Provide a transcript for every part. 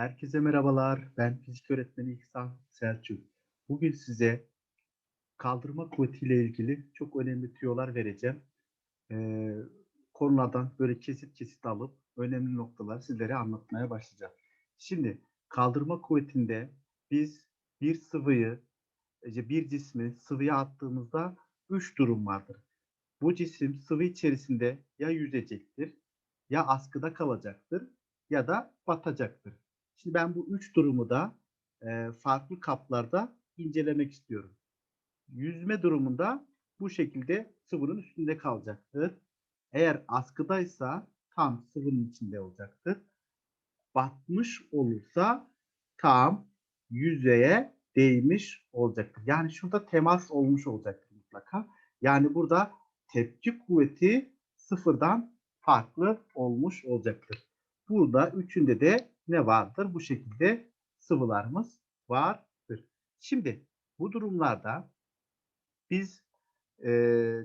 Herkese merhabalar. Ben fizik öğretmeni İhsan Selçuk. Bugün size kaldırma kuvvetiyle ilgili çok önemli tüyolar vereceğim. Ee, konulardan böyle kesit kesit alıp önemli noktaları sizlere anlatmaya başlayacağım. Şimdi kaldırma kuvvetinde biz bir sıvıyı, bir cismi sıvıya attığımızda üç durum vardır. Bu cisim sıvı içerisinde ya yüzecektir, ya askıda kalacaktır ya da batacaktır. Şimdi ben bu üç durumu da e, farklı kaplarda incelemek istiyorum. Yüzme durumunda bu şekilde sıvının üstünde kalacaktır. Eğer askıdaysa tam sıvının içinde olacaktır. Batmış olursa tam yüzeye değmiş olacaktır. Yani şurada temas olmuş olacaktır mutlaka. Yani burada tepki kuvveti sıfırdan farklı olmuş olacaktır. Burada üçünde de ne vardır? Bu şekilde sıvılarımız vardır. Şimdi bu durumlarda biz e,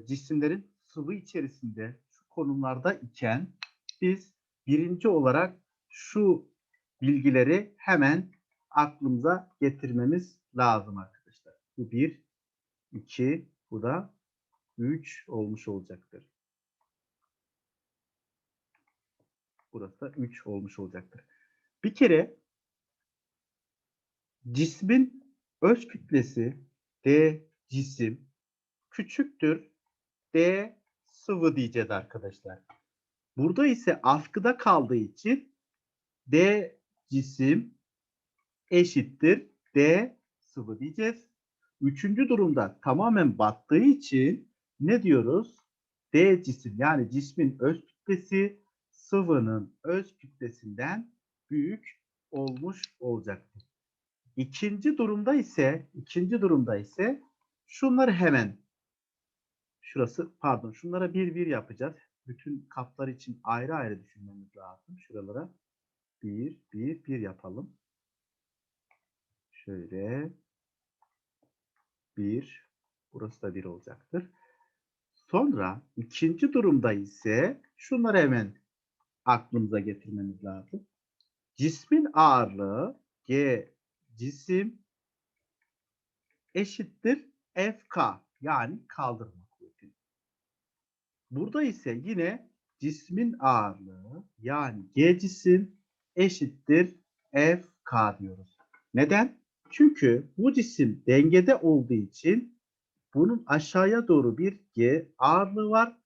cisimlerin sıvı içerisinde şu konumlarda iken biz birinci olarak şu bilgileri hemen aklımıza getirmemiz lazım arkadaşlar. Bu bir, iki, bu da üç olmuş olacaktır. Burası da 3 olmuş olacaktır. Bir kere cismin öz kütlesi D cisim küçüktür D sıvı diyeceğiz arkadaşlar. Burada ise askıda kaldığı için D cisim eşittir D sıvı diyeceğiz. Üçüncü durumda tamamen battığı için ne diyoruz? D cisim yani cismin öz kütlesi sıvının öz kütlesinden büyük olmuş olacaktır. İkinci durumda ise ikinci durumda ise şunları hemen şurası pardon şunlara bir bir yapacağız. Bütün kaplar için ayrı ayrı düşünmemiz lazım. Şuralara bir bir bir yapalım. Şöyle bir burası da bir olacaktır. Sonra ikinci durumda ise şunları hemen aklımıza getirmemiz lazım. Cismin ağırlığı G cisim eşittir FK yani kaldırma kuvveti. Burada ise yine cismin ağırlığı yani G cisim eşittir FK diyoruz. Neden? Çünkü bu cisim dengede olduğu için bunun aşağıya doğru bir G ağırlığı var.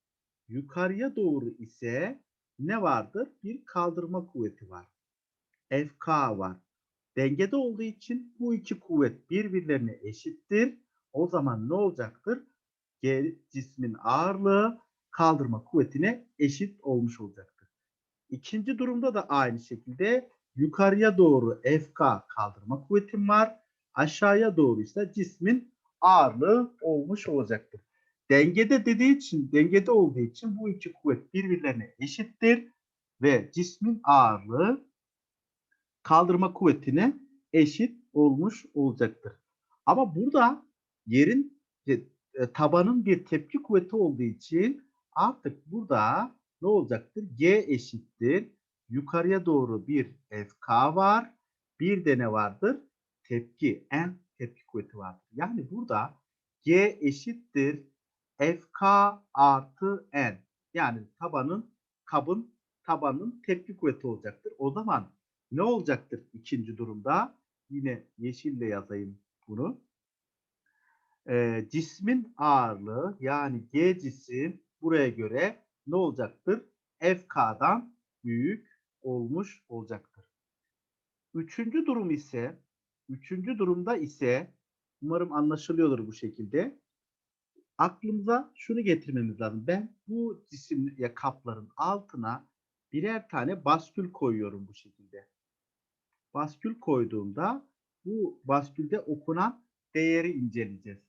Yukarıya doğru ise ne vardır? Bir kaldırma kuvveti var. FK var. Dengede olduğu için bu iki kuvvet birbirlerine eşittir. O zaman ne olacaktır? G cismin ağırlığı kaldırma kuvvetine eşit olmuş olacaktır. İkinci durumda da aynı şekilde yukarıya doğru FK kaldırma kuvvetim var. Aşağıya doğru ise cismin ağırlığı olmuş olacaktır. Dengede dediği için, dengede olduğu için bu iki kuvvet birbirlerine eşittir ve cismin ağırlığı kaldırma kuvvetine eşit olmuş olacaktır. Ama burada yerin e, tabanın bir tepki kuvveti olduğu için artık burada ne olacaktır? G eşittir. Yukarıya doğru bir FK var. Bir de ne vardır? Tepki, N tepki kuvveti vardır. Yani burada G eşittir FK artı N. Yani tabanın, kabın tabanın tepki kuvveti olacaktır. O zaman ne olacaktır ikinci durumda? Yine yeşille yazayım bunu. Ee, cismin ağırlığı yani G cisim buraya göre ne olacaktır? FK'dan büyük olmuş olacaktır. Üçüncü durum ise üçüncü durumda ise umarım anlaşılıyordur bu şekilde aklımıza şunu getirmemiz lazım. Ben bu cisim ya kapların altına birer tane baskül koyuyorum bu şekilde. Baskül koyduğumda bu baskülde okunan değeri inceleyeceğiz.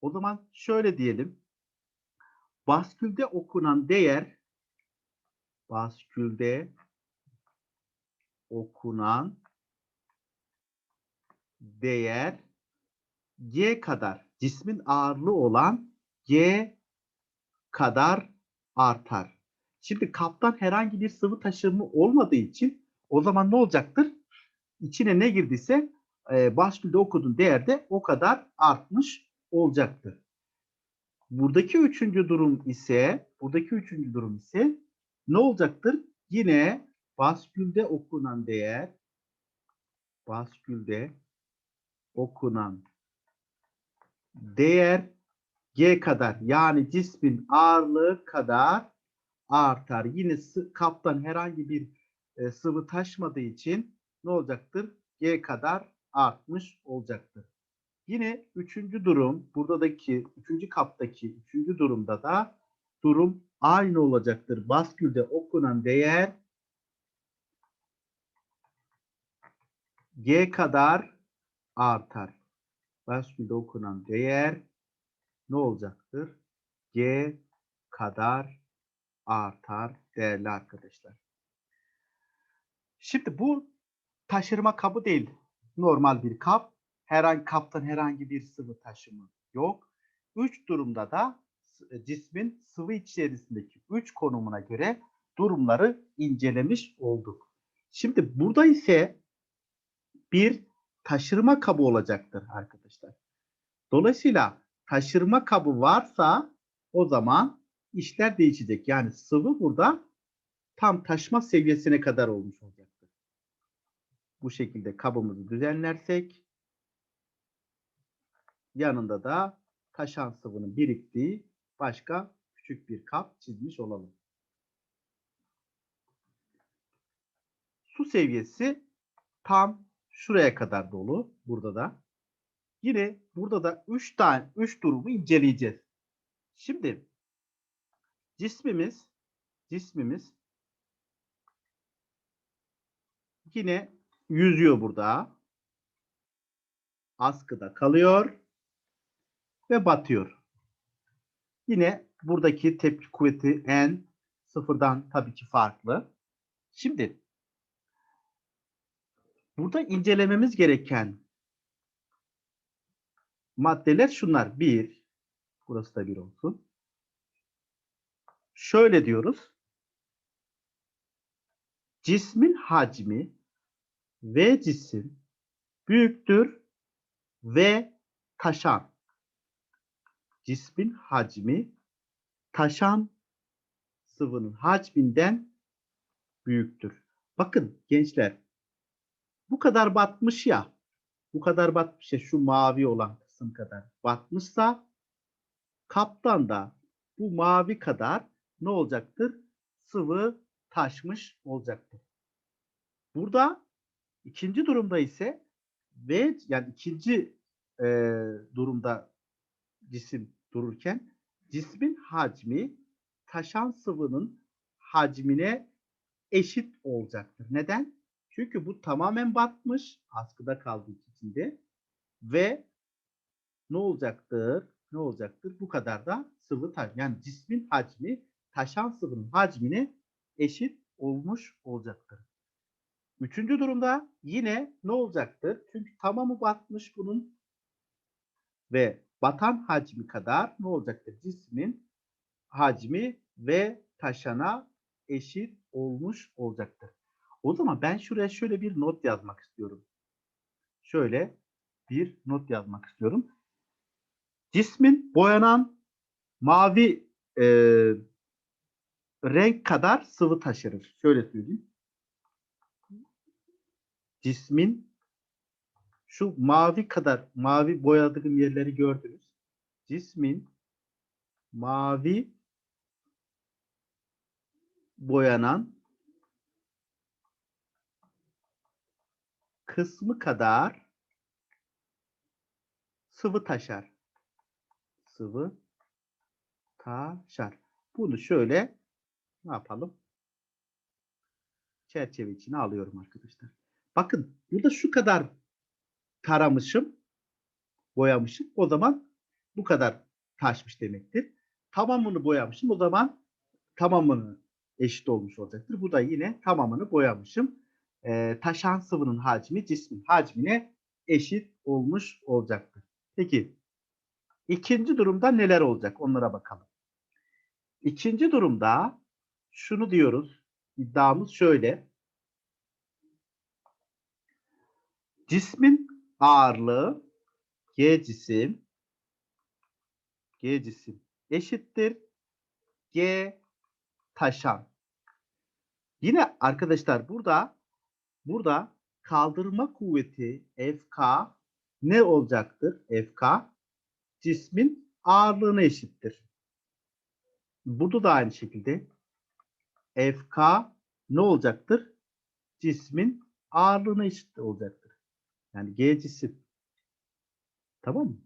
O zaman şöyle diyelim. Baskülde okunan değer baskülde okunan değer G kadar cismin ağırlığı olan G kadar artar. Şimdi kaptan herhangi bir sıvı taşımı olmadığı için o zaman ne olacaktır? İçine ne girdiyse e, baskülde okuduğun değerde o kadar artmış olacaktır. Buradaki üçüncü durum ise buradaki üçüncü durum ise ne olacaktır? Yine baskülde okunan değer baskülde okunan değer G kadar yani cismin ağırlığı kadar artar. Yine kaptan herhangi bir e, sıvı taşmadığı için ne olacaktır? G kadar artmış olacaktır. Yine üçüncü durum, buradaki üçüncü kaptaki üçüncü durumda da durum aynı olacaktır. Baskülde okunan değer G kadar artar. Baskülde okunan değer ne olacaktır? G kadar artar değerli arkadaşlar. Şimdi bu taşırma kabı değil. Normal bir kap. Herhangi kaptan herhangi bir sıvı taşımı yok. Üç durumda da s- cismin sıvı içerisindeki üç konumuna göre durumları incelemiş olduk. Şimdi burada ise bir taşırma kabı olacaktır arkadaşlar. Dolayısıyla taşırma kabı varsa o zaman işler değişecek. Yani sıvı burada tam taşma seviyesine kadar olmuş olacaktır. Bu şekilde kabımızı düzenlersek yanında da taşan sıvının biriktiği başka küçük bir kap çizmiş olalım. Su seviyesi tam şuraya kadar dolu burada da. Yine burada da 3 tane 3 durumu inceleyeceğiz. Şimdi cismimiz cismimiz yine yüzüyor burada. Askıda kalıyor ve batıyor. Yine buradaki tepki kuvveti N sıfırdan tabii ki farklı. Şimdi burada incelememiz gereken maddeler şunlar. Bir, burası da bir olsun. Şöyle diyoruz. Cismin hacmi V cisim büyüktür ve taşan. Cismin hacmi taşan sıvının hacminden büyüktür. Bakın gençler bu kadar batmış ya bu kadar batmış ya şu mavi olan kısım kadar batmışsa kaptan da bu mavi kadar ne olacaktır? Sıvı taşmış olacaktır. Burada ikinci durumda ise ve yani ikinci e, durumda cisim dururken cismin hacmi taşan sıvının hacmine eşit olacaktır. Neden? Çünkü bu tamamen batmış, askıda kaldığı içinde ve ne olacaktır? Ne olacaktır? Bu kadar da sıvı taş. Yani cismin hacmi taşan sıvının hacmine eşit olmuş olacaktır. Üçüncü durumda yine ne olacaktır? Çünkü tamamı batmış bunun ve batan hacmi kadar ne olacaktır? Cismin hacmi ve taşana eşit olmuş olacaktır. O zaman ben şuraya şöyle bir not yazmak istiyorum. Şöyle bir not yazmak istiyorum. Cismin boyanan mavi e, renk kadar sıvı taşırır. Şöyle söyleyeyim. Cismin şu mavi kadar mavi boyadığım yerleri gördünüz. Cismin mavi boyanan kısmı kadar sıvı taşar. Sıvı taşar. Bunu şöyle ne yapalım? Çerçeve içine alıyorum arkadaşlar. Bakın burada şu kadar taramışım, boyamışım. O zaman bu kadar taşmış demektir. Tamamını boyamışım. O zaman tamamını eşit olmuş olacaktır. Bu da yine tamamını boyamışım. Ee, taşan sıvının hacmi cismin hacmine eşit olmuş olacaktır. Peki ikinci durumda neler olacak? Onlara bakalım. İkinci durumda şunu diyoruz. İddiamız şöyle. Cismin ağırlığı G cisim G cisim eşittir G taşan. Yine arkadaşlar burada burada kaldırma kuvveti FK ne olacaktır? FK cismin ağırlığına eşittir. Burada da aynı şekilde FK ne olacaktır? Cismin ağırlığına eşit olacaktır. Yani G cisim. Tamam mı?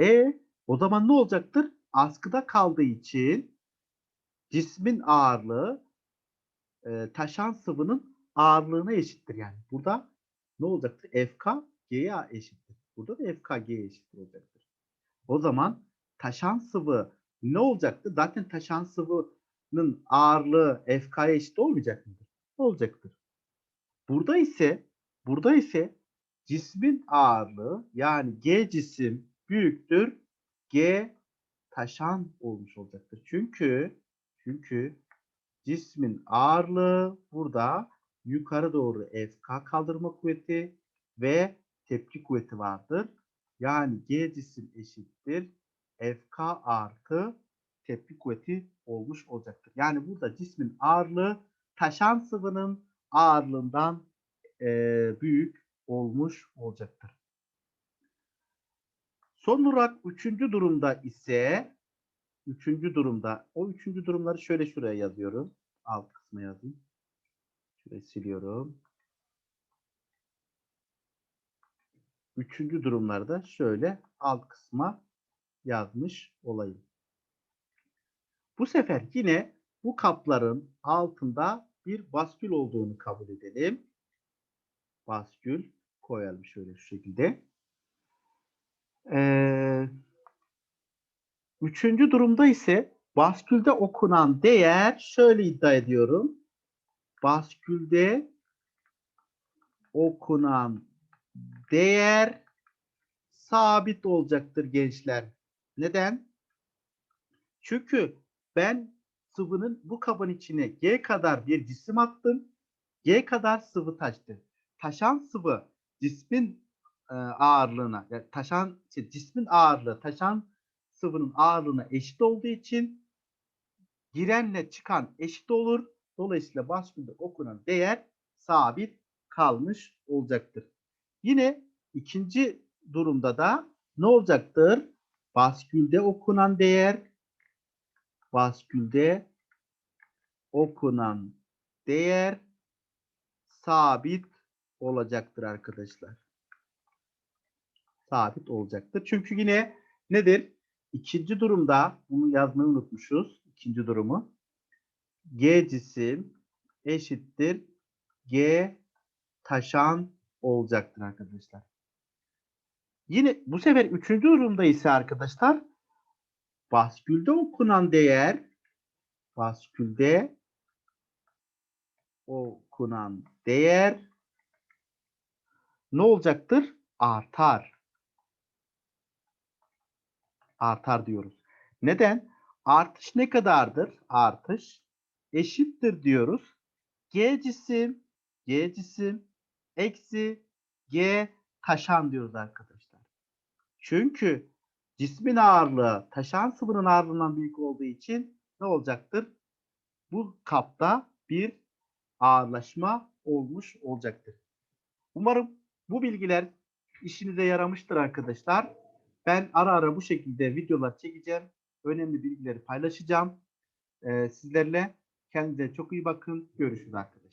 E o zaman ne olacaktır? Askıda kaldığı için cismin ağırlığı e, taşan sıvının ağırlığına eşittir yani. Burada ne olacaktır? FK G'ye eşittir. Burada da FK G'ye eşittir olacaktır. O zaman taşan sıvı ne olacaktır? Zaten taşan sıvının ağırlığı FK'ya eşit olmayacak mıdır? Olacaktır. Burada ise burada ise cismin ağırlığı yani G cisim büyüktür G taşan olmuş olacaktır. Çünkü çünkü cismin ağırlığı burada yukarı doğru FK kaldırma kuvveti ve tepki kuvveti vardır. Yani G cisim eşittir FK artı tepki kuvveti olmuş olacaktır. Yani burada cismin ağırlığı taşan sıvının ağırlığından e, büyük olmuş olacaktır. Son olarak üçüncü durumda ise üçüncü durumda o üçüncü durumları şöyle şuraya yazıyorum. Alt kısma yazayım. Şurayı siliyorum. Üçüncü durumlarda şöyle alt kısma yazmış olayım. Bu sefer yine bu kapların altında bir baskül olduğunu kabul edelim. Baskül koyalım şöyle şu şekilde. Ee, üçüncü durumda ise baskülde okunan değer şöyle iddia ediyorum. Baskülde okunan değer sabit olacaktır gençler. Neden? Çünkü ben sıvının bu kabın içine G kadar bir cisim attım. G kadar sıvı taştı. Taşan sıvı cismin ağırlığına, yani taşan şey, cismin ağırlığı taşan sıvının ağırlığına eşit olduğu için girenle çıkan eşit olur. Dolayısıyla baskülde okunan değer sabit kalmış olacaktır. Yine ikinci durumda da ne olacaktır? Baskülde okunan değer baskülde okunan değer sabit olacaktır arkadaşlar. Sabit olacaktır. Çünkü yine nedir? İkinci durumda bunu yazmayı unutmuşuz. İkinci durumu. G cisim eşittir G taşan olacaktır arkadaşlar. Yine bu sefer üçüncü durumda ise arkadaşlar baskülde okunan değer baskülde okunan değer ne olacaktır? Artar. Artar diyoruz. Neden? Artış ne kadardır? Artış eşittir diyoruz. G cisim, G cisim eksi G taşan diyoruz arkadaşlar. Çünkü cismin ağırlığı taşan sıvının ağırlığından büyük olduğu için ne olacaktır? Bu kapta bir ağırlaşma olmuş olacaktır. Umarım bu bilgiler işinize yaramıştır arkadaşlar. Ben ara ara bu şekilde videolar çekeceğim. Önemli bilgileri paylaşacağım. Ee, sizlerle kendinize çok iyi bakın. Görüşürüz arkadaşlar.